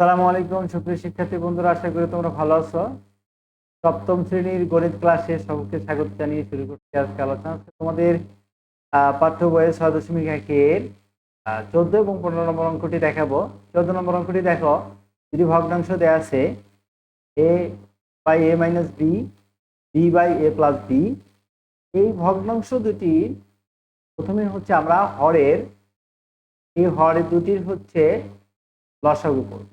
আসসালামু আলাইকুম, সুপ্রিয় শিক্ষার্থী বন্ধুরা, আশা করি তোমরা ভালো আছো। সপ্তম শ্রেণির গণিত ক্লাসে সবকে স্বাগত জানিয়ে শুরু করছি আজকে আলোচনা। তোমাদের পাঠ্য বইয়ের ছয় দশমিক একের চোদ্দ এবং পনেরো নম্বর অঙ্কটি দেখাবো। চোদ্দ নম্বর অঙ্কটি দেখো, যদি ভগ্নাংশ দেওয়া আছে, a by a minus b b by a plus b, এই ভগ্নাংশ দুটি প্রথমে হচ্ছে আমরা হরের, এই হরের দুটির হচ্ছে লসাগু করব।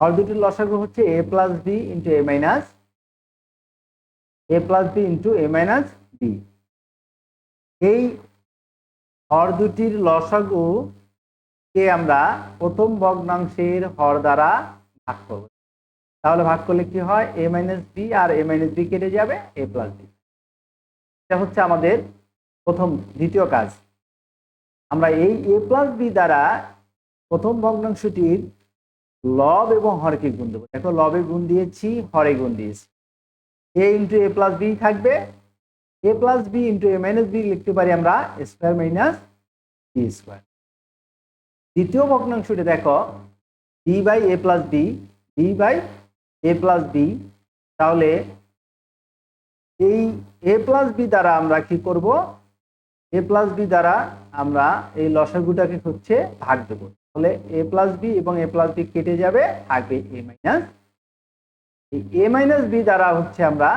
হর দুটির লসাগু হচ্ছে a plus b into a minus a plus b into a minus b এই হর দুটির লসাগু কে আমরা প্রথম ভগ্নাংশের হর দ্বারা ভাগ করব। তাহলে ভাগ করলে কি হয়? এ মাইনাস বি আর এ মাইনাস বি কেটে যাবে এ প্লাস বি এটা হচ্ছে আমাদের প্রথম, দ্বিতীয় কাজ। আমরা এই এ প্লাস বি দ্বারা প্রথম ভগ্নাংশটির লব এবং হরকে গুণ দেবো। দেখো, লবে গুণ দিয়েছি, হরে গুণ দিয়েছি। A into a plus b থাকবে। A plus b into a minus b লিখতে পারি আমরা স্কোয়ার মাইনাস বি স্কোয়ার দ্বিতীয় ভগ্নাংশটি দেখো b by a plus b b by a plus b তাহলে এই এ প্লাস বি দ্বারা আমরা কি করব? এ প্লাস বি দ্বারা আমরা এই লসাগুটাকে হচ্ছে ভাগ দেবো। তাহলে এ প্লাস বি এবং এ প্লাস বি কেটে যাবে, থাকবে এ মাইনাস এই এ মাইনাস বি দ্বারা হচ্ছে আমরা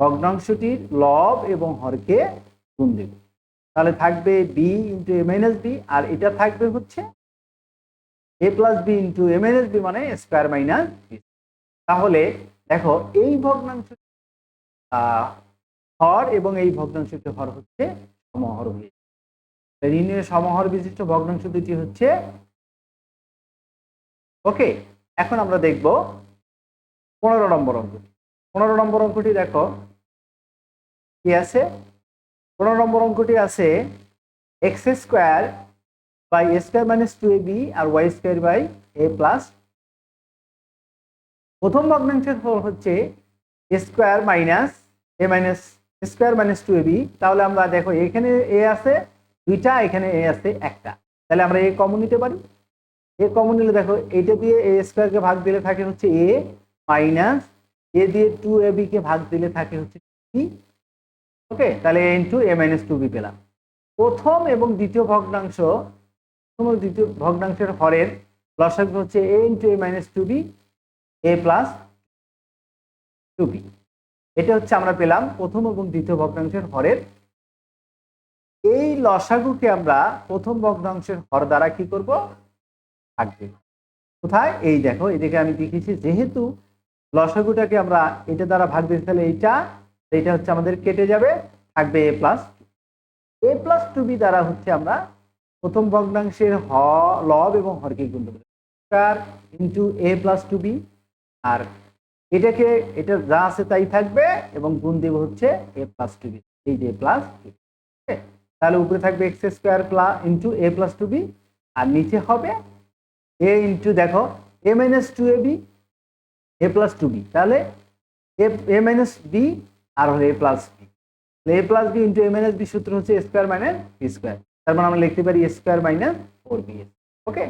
ভগ্নাংশটির লব এবং হরকে গুণ দেব। তাহলে থাকবে b into a minus b আর এটা থাকবে হচ্ছে a plus b into a minus b মানে স্কোয়ার মাইনাস বি তাহলে দেখো, এই ভগ্নাংশ হর এবং এই ভগ্নাংশটি হর হচ্ছে সমহর হয়ে ঋণের সমহর বিশিষ্ট ভগ্নাংশ দুটি হচ্ছে ওকে এখন আমরা দেখব পনেরো নম্বর অঙ্কটি পনেরো নম্বর অঙ্কটি দেখো, কি আছে? পনেরো নম্বর অঙ্কটি আছে x square by a square minus two a b R y square by a plus প্রথম ভগ্নাংশের ফল হচ্ছে square minus a minus square minus two a b তাহলে আমরা দেখো এখানে এ আছে, দুইটা, এখানে এ আছে, একটা। তাহলে আমরা এ কমন নিতে পারি। এ কমন নিলে দেখো, এটা দিয়ে এ স্কোয়ারকে ভাগ দিলে থাকে হচ্ছে এ মাইনাস এ দিয়ে টু এ বি কে ভাগ দিলে থাকে হচ্ছে বি ওকে তাহলে a into a minus two b পেলাম। প্রথম এবং দ্বিতীয় ভগ্নাংশ, প্রথম দ্বিতীয় ভগ্নাংশের হরের লসাগু হচ্ছে a into a minus two b a plus two b এটা হচ্ছে আমরা পেলাম প্রথম এবং দ্বিতীয় ভগ্নাংশের হরের। এই লসাগুকে আমরা প্রথম ভগ্নাংশের হর দ্বারা কি করব? থাকবে। কোথায়? এই দেখো, এদিকে আমি দেখেছি যেহেতু লসাগুটাকে আমরা এটা দ্বারা ভাগ দিতে তাহলে এইটা এইটা হচ্ছে আমাদের কেটে যাবে, থাকবে a plus a plus two b দ্বারা হচ্ছে আমরা প্রথম ভগ্নাংশের হ, লব এবং হরকে গুণ দেবো into a plus two b আর এটাকে, এটা যা আছে তাই থাকবে এবং গুণ দেব হচ্ছে এ প্লাস টু বি এই যে প্লাস তাহলে উপরে থাকবে x square plus into a plus two b আর নিচে হবে এ ইন্টু দেখো a minus two a b a plus two b তাহলে এ মাইনাস বি আর হলো a plus b a plus b into a minus b সূত্র হচ্ছে square minus B square তার মানে আমরা লিখতে পারি square minus four b okay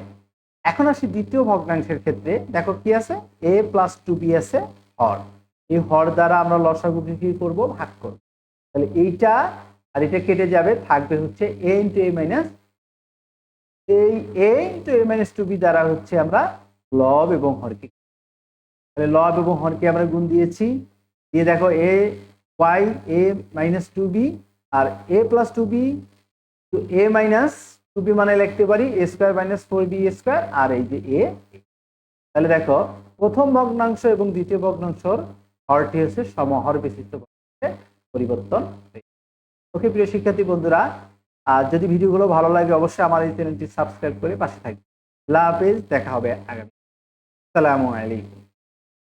এখন আসি দ্বিতীয় ভগ্নাংশের ক্ষেত্রে। দেখো কি আছে? এ প্লাস টু বি আছে, হর। এই হর দ্বারা আমরা লসাগুকে কি করব? ভাগ করব। তাহলে এইটা, আর এটা কেটে যাবে, থাকবে হচ্ছে এ ইন্টু এ মাইনাস এই a into a minus two b দ্বারা হচ্ছে আমরা লব এবং হরকে। তাহলে লব এবং হরকে আমরা গুণ দিয়েছি। দিয়ে দেখো a y a minus two b R a plus two b a minus two b মানে লিখতে পারি a square minus four b square আর এই যে এ তাহলে দেখো, প্রথম ভগ্নাংশ এবং দ্বিতীয় ভগ্নাংশর হরটি হচ্ছে সমহর বিশিষ্ট পরিবর্তন। ওকে প্রিয় শিক্ষার্থী বন্ধুরা আর যদি ভিডিওগুলো ভালো লাগে, অবশ্যই আমার এই চ্যানেলটি সাবস্ক্রাইব করে পাশে থাকবে লাভ দেখা হবে আগামী। আসসালামু আলাইকুম।